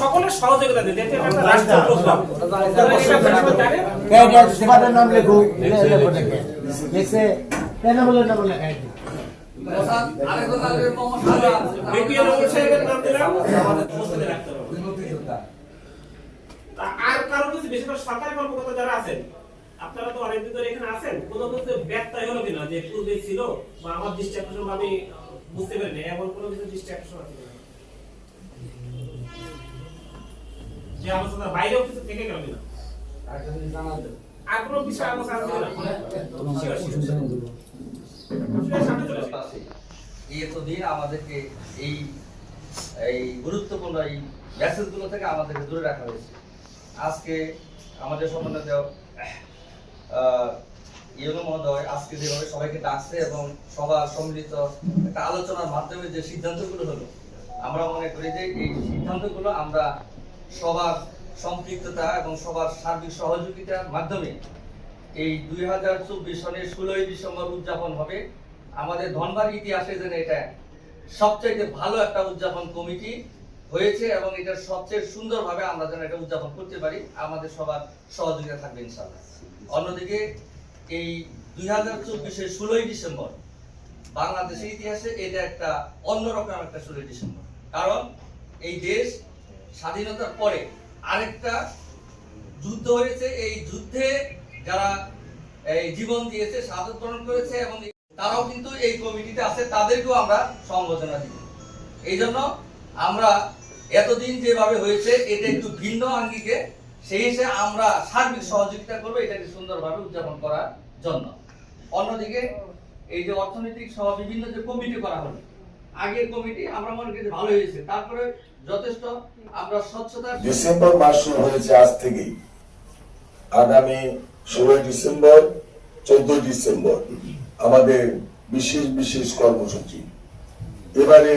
সকলের সহযোগিতা দিতে। একটা নাম আর কারও কিছু বেশি সরকারি কর্মকর্তা যারা আছেন আপনারা তো অনেকদিন ধরে এখানে আছেন কোনো কিছু ব্যত্যয় হলো কিনা? যে পূর্বে ছিল বা আমার দৃষ্টি আকর্ষণ আমি বুঝতে পারিনি এমন কোনো কিছু দৃষ্টি আকর্ষণ আছে যে আলোচনার বাইরেও কিছু থেকে গেল আর কোনো বিষয় আলোচনা এতদিন আমাদেরকে এই এই গুরুত্বপূর্ণ এই মেসেজগুলো থেকে আমাদেরকে দূরে রাখা হয়েছে। আজকে আমাদের সম্মানিত ইউনো মহোদয় আজকে যেভাবে সবাইকে ডাকছে এবং সবার সম্মিলিত একটা আলোচনার মাধ্যমে যে সিদ্ধান্তগুলো হলো আমরা মনে করি যে এই সিদ্ধান্তগুলো আমরা সবার সম্পৃক্ততা এবং সবার সার্বিক সহযোগিতার মাধ্যমে এই দুই হাজার চব্বিশ সনের ষোলোই ডিসেম্বর উদযাপন হবে। আমাদের ধনবাড়ি ইতিহাসে যেন এটা সবচেয়ে ভালো একটা উদযাপন কমিটি হয়েছে এবং এটা সবচেয়ে সুন্দরভাবে আমরা যেন এটা উদযাপন করতে পারি, আমাদের সবার সহযোগিতা থাকবে ইনশাল্লাহ অন্যদিকে এই দুই হাজার চব্বিশের ষোলোই ডিসেম্বর বাংলাদেশের ইতিহাসে এটা একটা অন্যরকম একটা ষোলোই ডিসেম্বর। কারণ এই দেশ স্বাধীনতার পরে আরেকটা যুদ্ধ হয়েছে। এই যুদ্ধে যারা এই জীবন দিয়েছে বরণ করেছে এবং তারাও কিন্তু এই কমিটিতে আছে, তাদেরকেও আমরা সম্বোধনা দিব। এই জন্য আমরা এতদিন যেভাবে হয়েছে, এটা একটু ভিন্ন আঙ্গিকে, সেই হিসেবে আমরা সার্বিক সহযোগিতা করব, এটাকে সুন্দরভাবে উদযাপন করার জন্য। অন্যদিকে এই যে অর্থনৈতিক সহ বিভিন্ন যে কমিটি করা হলো আগের কমিটি আমরা মনে করি ভালো হয়েছে। তারপরে যথেষ্ট আমরা স্বচ্ছতা ডিসেম্বর মাস শুরু হয়েছে আজ আগামী ষোলোই ডিসেম্বর, চোদ্দই ডিসেম্বর আমাদের বিশেষ বিশেষ কর্মসূচি। এবারে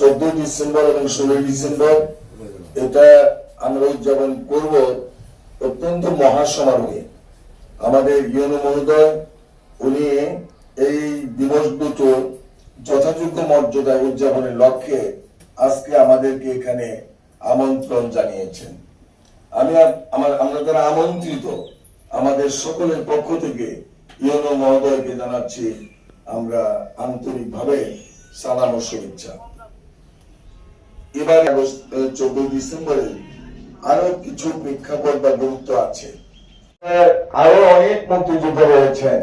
চোদ্দই ডিসেম্বর এবং ষোলোই ডিসেম্বর এটা আমরা উদযাপন করব অত্যন্ত মহাসমারোহে। আমাদের ইয়নো মহোদয়, উনি এই দিবস দুটো যথাযোগ্য মর্যাদায় উদযাপনের লক্ষ্যে আজকে আমাদেরকে এখানে আমন্ত্রণ জানিয়েছেন। আমি আমার, আমরা যারা আমন্ত্রিত, আমাদের সকলের পক্ষ থেকে ইয়নো মহোদয়কে জানাচ্ছি, আমরা আন্তরিকভাবে সালাম ও শুভেচ্ছা। এবার চোদ্দই ডিসেম্বরে আরও কিছু প্রেক্ষাপট বা গুরুত্ব আছে। আরও অনেক মুক্তিযুদ্ধ রয়েছেন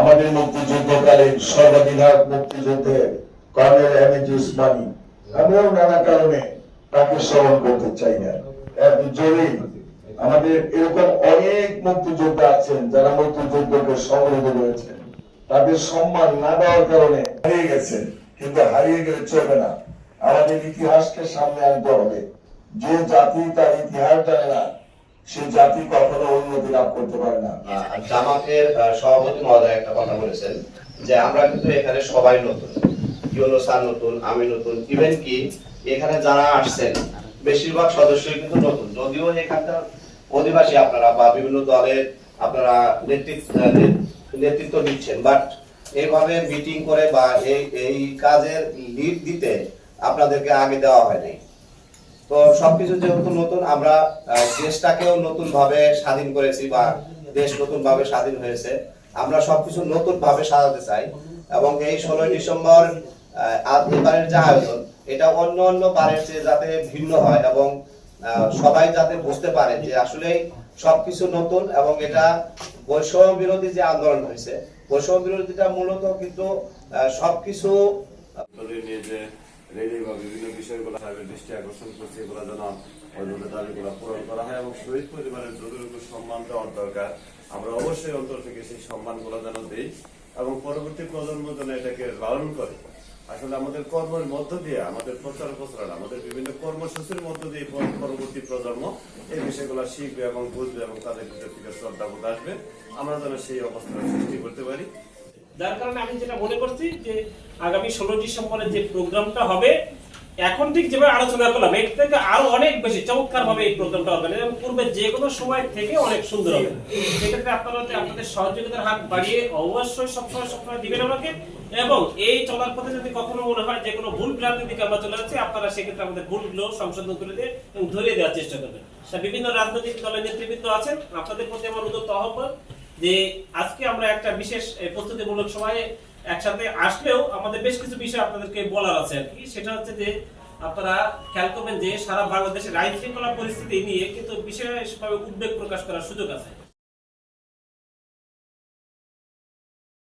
আমাদের মুক্তিযুদ্ধকালীন সর্বাধিনায়ক মুক্তিযুদ্ধের কর্নেল এম এ জি আমরাও নানা কারণে তাকে স্মরণ করতে চাই না। এর জোরেই আমাদের এরকম অনেক মুক্তিযোদ্ধা আছেন যারা মুক্তিযুদ্ধকে সংগ্রহ করেছেন। তাদের সম্মান না দেওয়ার কারণে হারিয়ে গেছেন, কিন্তু হারিয়ে গেলে চলবে না। আমাদের ইতিহাসকে সামনে আনতে হবে। যে জাতি তার ইতিহাস জানে না সে জাতি কখনো উন্নতি লাভ করতে পারে না। জামাতের সভাপতি মহোদয় একটা কথা বলেছেন যে আমরা কিন্তু এখানে সবাই নতুন। নতুন, আমি নতুন ইভেন কি এখানে যারা আসছেন, বেশিরভাগ সদস্যই কিন্তু নতুন। যদিও এখানকার অধিবাসী আপনারা বা বিভিন্ন দলের আপনারা নেতৃত্ব নেতৃত্ব দিচ্ছেন বাট এইভাবে মিটিং করে বা এই এই কাজের লিড দিতে আপনাদেরকে আগে দেওয়া হয়নি। তো সবকিছু যেহেতু নতুন, আমরা দেশটাকেও নতুন ভাবে স্বাধীন করেছি বা দেশ নতুন ভাবে স্বাধীন হয়েছে। আমরা সবকিছু নতুন ভাবে সাজাতে চাই এবং এই ষোলোই ডিসেম্বর এবারের যে আয়োজন, এটা অন্য অন্য বারের চেয়ে যাতে ভিন্ন হয় এবং সবাই যাতে বুঝতে পারে যে আসলে সবকিছু নতুন এবং এটা বৈষম্য বিরোধী যে আন্দোলন হয়েছে, বৈষম্য বিরোধীটা মূলত কিন্তু সবকিছু রেলি বা বিভিন্ন বিষয়গুলো সাহেবের দৃষ্টি আকর্ষণ করছে এগুলো যেন অন্যান্য দাবিগুলো পূরণ করা হয় এবং শহীদ পরিবারের যতটুকু সম্মান দেওয়ার দরকার। আমরা অবশ্যই অন্তর থেকে সেই সম্মানগুলো যেন দিই এবং পরবর্তী প্রজন্ম যেন এটাকে লালন করে। আসলে আমাদের কর্মের মধ্য দিয়ে, আমাদের প্রচার প্রচারণা, আমাদের বিভিন্ন কর্মসূচির মধ্য দিয়ে পরবর্তী প্রজন্ম এই বিষয়গুলো শিখবে এবং বুঝবে এবং তাদের ভিতর থেকে শ্রদ্ধাবোধ আসবে। আমরা যেন সেই অবস্থার সৃষ্টি করতে পারি। যার কারণে আমি যেটা মনে করছি যে আগামী ষোলো ডিসেম্বরের যে প্রোগ্রামটা হবে, এখন ঠিক যেভাবে আলোচনা করলাম, এর থেকে আরও অনেক বেশি চমৎকার ভাবে এই প্রোগ্রামটা হবে এবং পূর্বে যে কোনো সময় থেকে অনেক সুন্দর হবে। সেক্ষেত্রে আপনারা আপনাদের সহযোগিতার হাত বাড়িয়ে অবশ্যই সবসময় সবসময় দিবেন আমাকে, এবং এই চলার পথে যদি কখনো মনে হয় যে কোনো ভুল ভ্রান্তির দিকে আমরা চলে যাচ্ছি, আপনারা সেক্ষেত্রে আমাদের ভুলগুলো সংশোধন করে দিয়ে এবং ধরিয়ে দেওয়ার চেষ্টা করবেন। বিভিন্ন রাজনৈতিক দলের নেতৃবৃন্দ আছেন, আপনাদের প্রতি আমার উদ্যোক্ত আহ্বান। যে আজকে আমরা একটা বিশেষ প্রস্তুতিমূলক সময়ে একসাথে আসলেও আমাদের বেশ কিছু বিষয় আপনাদেরকে বলার আছে আর কি। সেটা হচ্ছে যে আপনারা খেয়াল করবেন যে সারা বাংলাদেশের আইন শৃঙ্খলা পরিস্থিতি নিয়ে কিন্তু বিশেষভাবে উদ্বেগ প্রকাশ করার সুযোগ আছে।